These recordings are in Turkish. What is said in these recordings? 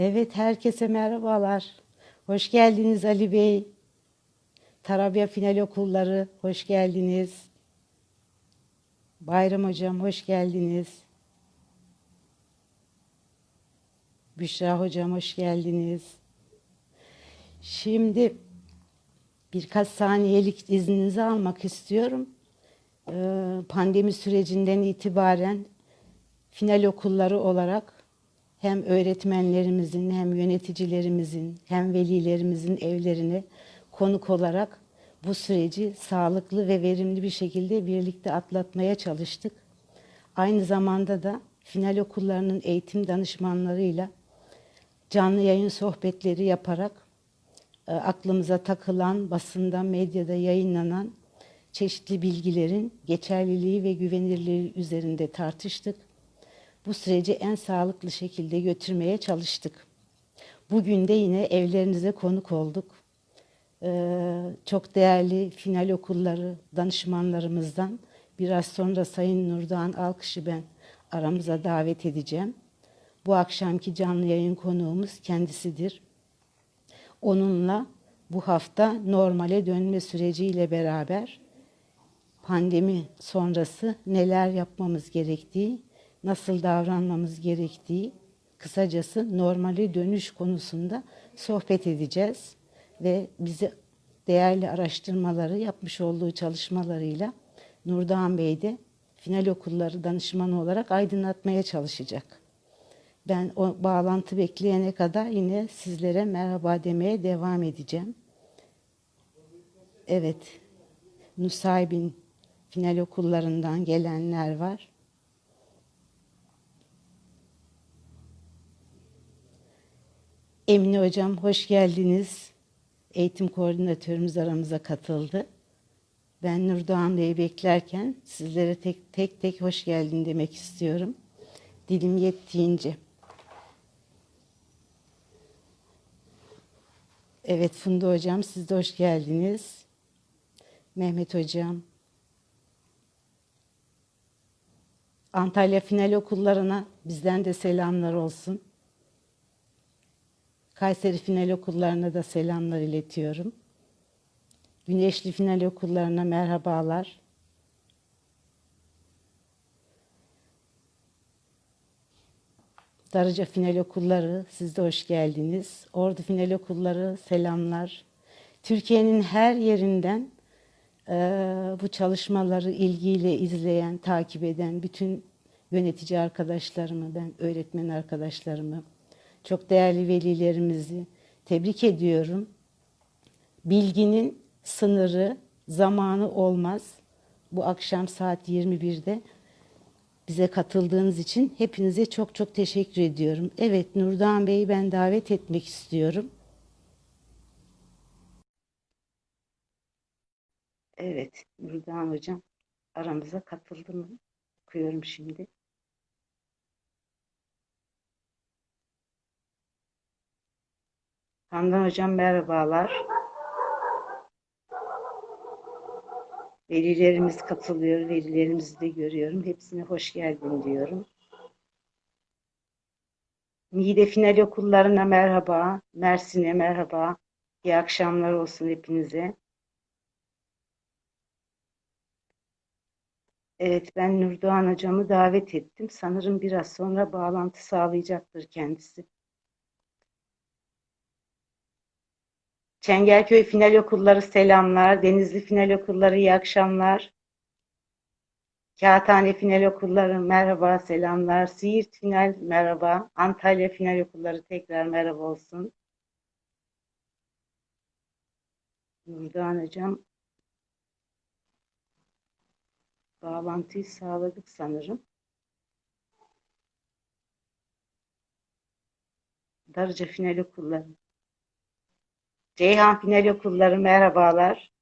Evet, herkese merhabalar. Hoş geldiniz Ali Bey. Tarabya Final Okulları, hoş geldiniz. Bayram Hocam, hoş geldiniz. Büşra Hocam, hoş geldiniz. Şimdi birkaç saniyelik izninizi almak istiyorum. Ee, Pandemi sürecinden itibaren final okulları olarak hem öğretmenlerimizin hem yöneticilerimizin hem velilerimizin evlerine konuk olarak bu süreci sağlıklı ve verimli bir şekilde birlikte atlatmaya çalıştık. Aynı zamanda da final okullarının eğitim danışmanlarıyla canlı yayın sohbetleri yaparak e, aklımıza takılan, basında, medyada yayınlanan çeşitli bilgilerin geçerliliği ve güvenirliği üzerinde tartıştık. Bu süreci en sağlıklı şekilde götürmeye çalıştık. Bugün de yine evlerinize konuk olduk. Ee, çok değerli final okulları danışmanlarımızdan biraz sonra Sayın Nurdoğan Alkış'ı ben aramıza davet edeceğim. Bu akşamki canlı yayın konuğumuz kendisidir. Onunla bu hafta normale dönme süreciyle beraber pandemi sonrası neler yapmamız gerektiği, nasıl davranmamız gerektiği, kısacası normale dönüş konusunda sohbet edeceğiz ve bizi değerli araştırmaları yapmış olduğu çalışmalarıyla Nurdoğan Bey de final okulları danışmanı olarak aydınlatmaya çalışacak. Ben o bağlantı bekleyene kadar yine sizlere merhaba demeye devam edeceğim. Evet, Nusaybin final okullarından gelenler var. Emine Hocam hoş geldiniz. Eğitim koordinatörümüz aramıza katıldı. Ben Nurdoğan Bey'i beklerken sizlere tek tek tek hoş geldin demek istiyorum. Dilim yettiğince. Evet Funda Hocam siz de hoş geldiniz. Mehmet Hocam. Antalya Final Okullarına bizden de selamlar olsun. Kayseri Final Okullarına da selamlar iletiyorum. Güneşli Final Okullarına merhabalar. Darıca Final Okulları, siz de hoş geldiniz. Ordu Final Okulları, selamlar. Türkiye'nin her yerinden e, bu çalışmaları ilgiyle izleyen, takip eden bütün yönetici arkadaşlarımı, ben öğretmen arkadaşlarımı, çok değerli velilerimizi tebrik ediyorum. Bilginin sınırı, zamanı olmaz. Bu akşam saat 21'de bize katıldığınız için hepinize çok çok teşekkür ediyorum. Evet Nurdan Bey'i ben davet etmek istiyorum. Evet Nurdan Hocam aramıza katıldı mı? Okuyorum şimdi. Handan Hocam merhabalar. Velilerimiz katılıyor, velilerimizi de görüyorum. Hepsine hoş geldin diyorum. Niğde Final Okullarına merhaba, Mersin'e merhaba. İyi akşamlar olsun hepinize. Evet, ben Nurdoğan hocamı davet ettim. Sanırım biraz sonra bağlantı sağlayacaktır kendisi. Çengelköy Final Okulları selamlar. Denizli Final Okulları iyi akşamlar. Kağıthane Final Okulları merhaba, selamlar. Siirt Final merhaba. Antalya Final Okulları tekrar merhaba olsun. Nurdoğan Hocam bağlantıyı sağladık sanırım. Darıca Final Okulları. Ceyhan Final Okulları merhabalar.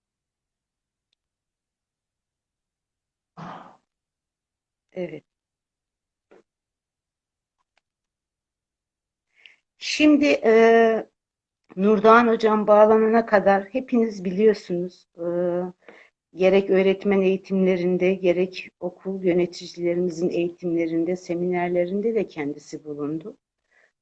Evet. Şimdi e, Nurdoğan Hocam bağlanana kadar hepiniz biliyorsunuz e, gerek öğretmen eğitimlerinde gerek okul yöneticilerimizin eğitimlerinde, seminerlerinde de kendisi bulundu.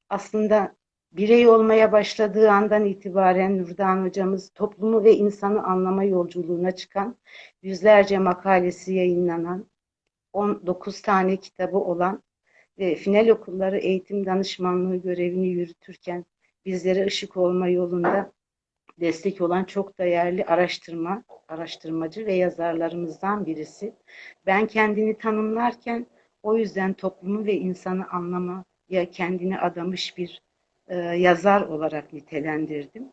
Aslında birey olmaya başladığı andan itibaren Nurdan hocamız toplumu ve insanı anlama yolculuğuna çıkan, yüzlerce makalesi yayınlanan, 19 tane kitabı olan ve final okulları eğitim danışmanlığı görevini yürütürken bizlere ışık olma yolunda destek olan çok değerli araştırma, araştırmacı ve yazarlarımızdan birisi. Ben kendini tanımlarken o yüzden toplumu ve insanı anlamaya kendini adamış bir e, yazar olarak nitelendirdim.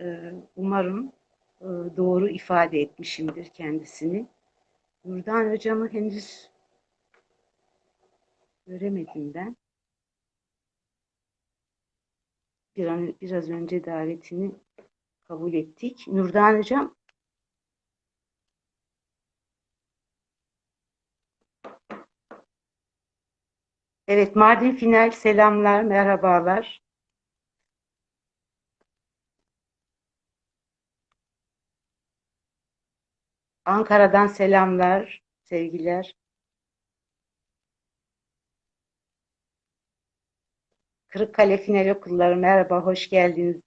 E, umarım e, doğru ifade etmişimdir kendisini. Nurdan hocamı henüz göremedim ben. Bir an, biraz önce davetini kabul ettik. Nurdan hocam Evet, Mardin Final selamlar, merhabalar. Ankara'dan selamlar, sevgiler. Kırıkkale Final Okulları merhaba, hoş geldiniz.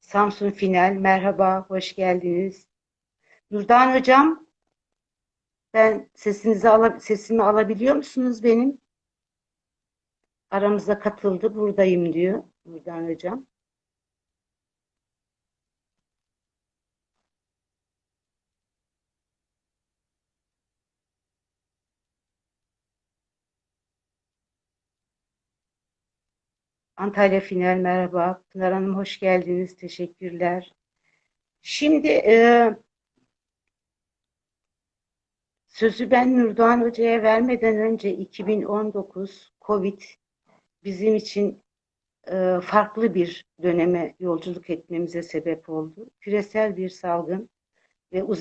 Samsun Final merhaba, hoş geldiniz. Nurdan Hocam, ben sesinizi ala, sesimi alabiliyor musunuz benim? Aramıza katıldı, buradayım diyor Nurdan Hocam. Antalya Final merhaba. Pınar Hanım hoş geldiniz. Teşekkürler. Şimdi e, sözü ben Nurdoğan Hoca'ya vermeden önce 2019 Covid bizim için e, farklı bir döneme yolculuk etmemize sebep oldu. Küresel bir salgın ve